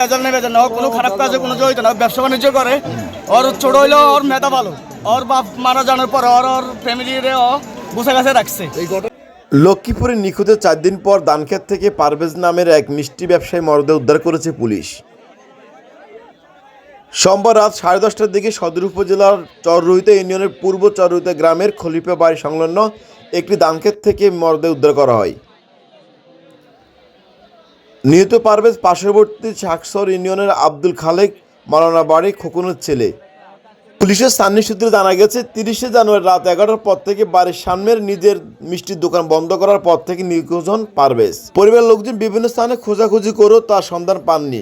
ভেজাল নেই কোনো খারাপ কাজে কোনো জড়িত না ব্যবসা বাণিজ্য করে। ওর ছোট হইল, ওর মেধা ভালো। ওর বাপ মারা যাওয়ার পর ওর ওর রাখছে। লক্ষ্মীপুরে নিখোঁজের চার দিন পর দানক্ষেত থেকে পারভেজ নামের এক মিষ্টি ব্যবসায়ী মরদেহ উদ্ধার করেছে পুলিশ। সোমবার রাত সাড়ে দশটার দিকে সদর উপজেলার চররুহিতা ইউনিয়নের পূর্ব চররুহিতা গ্রামের খলিফা বাড়ি সংলগ্ন একটি দানক্ষেত থেকে মরদেহ উদ্ধার করা হয়। নিহত পারভেজ পার্শ্ববর্তী শাকসর ইউনিয়নের আব্দুল খালেক, মালানা বাড়ি, খোকনের ছেলে। পুলিশের স্থানীয় সূত্রে জানা গেছে, তিরিশে জানুয়ারি রাত এগারোটার পর থেকে বাড়ির সামনের নিজের মিষ্টির দোকান বন্ধ করার পর থেকে নিখোঁজ হন পারভেজ। পরিবারের লোকজন বিভিন্ন স্থানে খোঁজাখুঁজি করেও তার সন্ধান পাননি।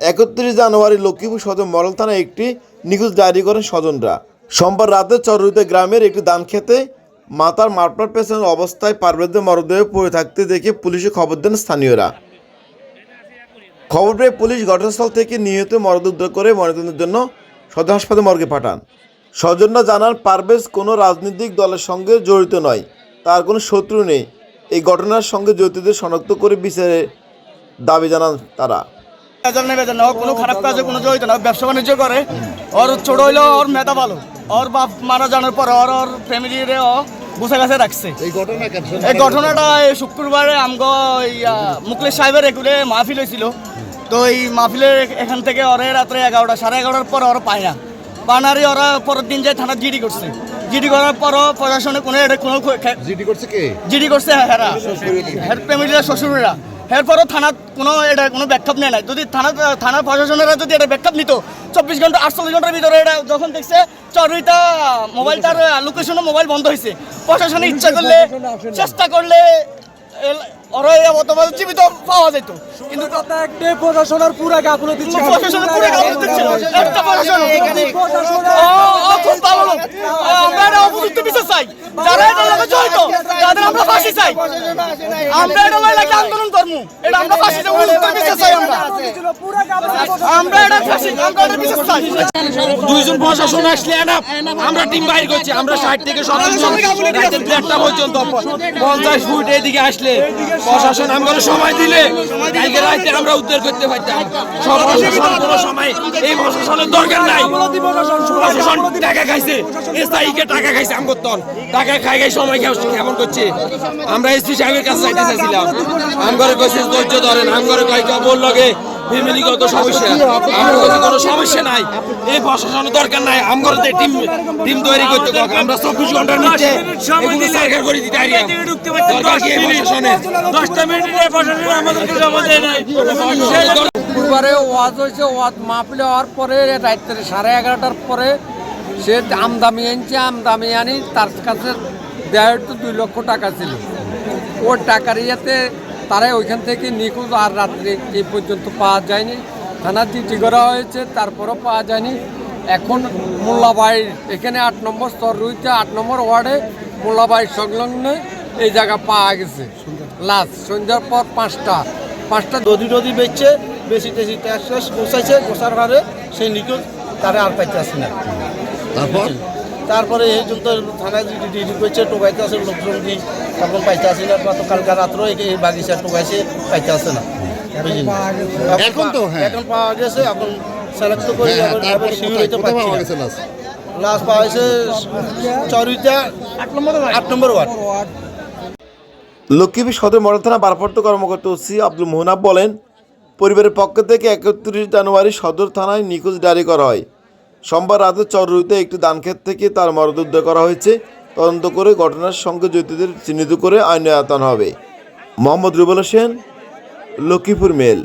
একত্রিশ জানুয়ারি লক্ষ্মীপুর সদর মডেল থানায় একটি নিখোঁজ ডায়েরি করেন স্বজনরা। সোমবার রাতে চররুতে গ্রামের একটি দান খেতে মাতার মারপার পেছনের অবস্থায় পারভেজদের মরদেহ পড়ে থাকতে দেখে পুলিশে খবর দেন স্থানীয়রা। খবর পেয়ে পুলিশ ঘটনাস্থল থেকে নিহত মরদেহ উদ্ধার করে ময়নাতদন্তের জন্য সদর হাসপাতালে মর্গে পাঠান। স্বজনরা জানান পারভেজ কোনো রাজনৈতিক দলের সঙ্গে জড়িত নয়। তার কোনো শত্রু নেই। এই ঘটনার সঙ্গে জড়িতদের শনাক্ত করে বিচারে দাবি জানান তারা। ভেজাল নেই ও কোনো খারাপ কাজে কোনো জড়িত না। ব্যবসা বাণিজ্য করে। ওর ছোট হইল ওর মেধা ভালো। ওর বাপ মারা যাওয়ার পর ওর ওর ফ্যামিলিরে ও বুসে কাছে রাখছে। এই ঘটনা ঘটনাটা শুক্রবারে আমগো মুকলেশ সাহেবের এগুলো মাহফিল হয়েছিল। তো এই মাহফিলের এখান থেকে ওরে রাত্রে এগারোটা সাড়ে এগারোটার পর ওরা পায় না। পানারি ওরা পরের দিন যায় থানা জিডি করছে। জিডি করার পরও প্রশাসনে কোনো এটা কোনো জিডি করছে কে? জিডি করছে হেরা। হের ফ্যামিলিরা শ্বশুরেরা। এরপরও থানা কোনো এটা কোনো ব্যাখ্যাপ নেয় নাই। যদি থানা থানা প্রশাসনেরা যদি এটা ব্যাখ্যাপ নিত চব্বিশ ঘণ্টা আটচল্লিশ ঘণ্টার ভিতরে এটা যখন দেখছে চরুইটা মোবাইল তার লোকেশনে মোবাইল বন্ধ হয়েছে প্রশাসনে ইচ্ছা করলে চেষ্টা করলে ওরা অবতমাল জীবিত পাওয়া যেত কিন্তু প্রশাসনের পুরা গাফলতি ছিল প্রশাসনের পুরো গাফলতি ছিল। একটা প্রশাসন এখানে ও, খুব ভালো। আমরা এটা উপযুক্ত বিচার চাই। যারা এটার লগে জড়িত, আমরা ফাঁসি চাই। আমরা এটা আন্দোলন। এটা আমরা ফাঁসি চাই, চাই আমরা। আমরা এটা ফাঁসি, চাই। দুইজন প্রশাসন আসলে না আমরা টিম বাইর করছি আমরা ষাট থেকে পর্যন্ত পঞ্চাশ ফুট এদিকে আসলে প্রশাসন সময় দিলে আমরা উদ্ধার করতে পারতাম সব কোনো সময় এই প্রশাসনের দরকার নাই প্রশাসন টাকা খাইছে এসআইকে টাকা খাইছে আমগর টাকা খাই খাই সময় কেমন করছে আমরা এসপি সাহেবের কাছে যাইতে চাইছিলাম। আমগরে কইছে ধৈর্য ধরেন। আমগরে কয় কেউ লগে ফ্যামিলিগত সমস্যা। আমার কাছে কোনো সমস্যা নাই। এই প্রশাসনের দরকার নাই। আমার টিম টিম তৈরি করতে হোক আমরা চব্বিশ ঘণ্টার নিচে এগুলো সরকার করে দিতে পারি দরকার কি এই প্রশাসনের দশটা মিনিটের প্রশাসন আমাদেরকে জমা দেয় নাই। শুক্রবারে ওয়াজ হয়েছে ওয়াজ মাহফিলে হওয়ার পরে রাত্রে সাড়ে এগারোটার পরে সে আমদামি আনছে আমদামি আনি তার কাছে দেড় তো দুই লক্ষ টাকা ছিল। ওর টাকার ইয়েতে তারাই ওইখান থেকে নিখোঁজ, আর রাত্রে এই পর্যন্ত পাওয়া যায়নি। থানা চিঠি করা হয়েছে, তারপরও পাওয়া যায়নি। এখন মোল্লাবাড়ির, এখানে আট নম্বর স্তর রয়েছে আট নম্বর ওয়ার্ডে মোল্লাবাড়ির সংলগ্ন এই জায়গা পাওয়া গেছে। লাস্ট সন্ধ্যার পর পাঁচটা পাঁচটা নদী নদী বেচছে, বেশি টেশি ট্যাক্স গোসাইছে গোসার হারে সেই নিখোঁজ তারা আর পাইতে আসে না। তারপর? তারপরে এই জন্য তো থানায় ডিউটি করছে টোকাইতে আসে লোকজন কি তখন পাইতে আসে না গত কালকা রাত্র এই বাগিচা টোকাইছে পাইতে আসে না এখন তো হ্যাঁ। এখন পাওয়া গেছে এখন সেলেক্ট করে হ্যাঁ, আবার- শিবির। গেছে লাশ লাস্ট পাওয়া গেছে চরিতা আট নম্বর আট নম্বর ওয়ার্ড লক্ষ্মীপুর সদর মডেল থানা ভারপ্রাপ্ত কর্মকর্তা ওসি আব্দুল মোহনাব বলেন পরিবারের পক্ষ থেকে একত্রিশ জানুয়ারি সদর থানায় নিখোঁজ জারি করা হয় সোমবার রাতে চররুইতে একটি দানক্ষেত থেকে তার মরদুদ্ধ উদ্ধার করা হয়েছে। তদন্ত করে ঘটনার সঙ্গে জড়িতদের চিহ্নিত করে আইন আয়তন হবে। মোহাম্মদ রুবেল হোসেন, লক্ষ্মীপুর মেল।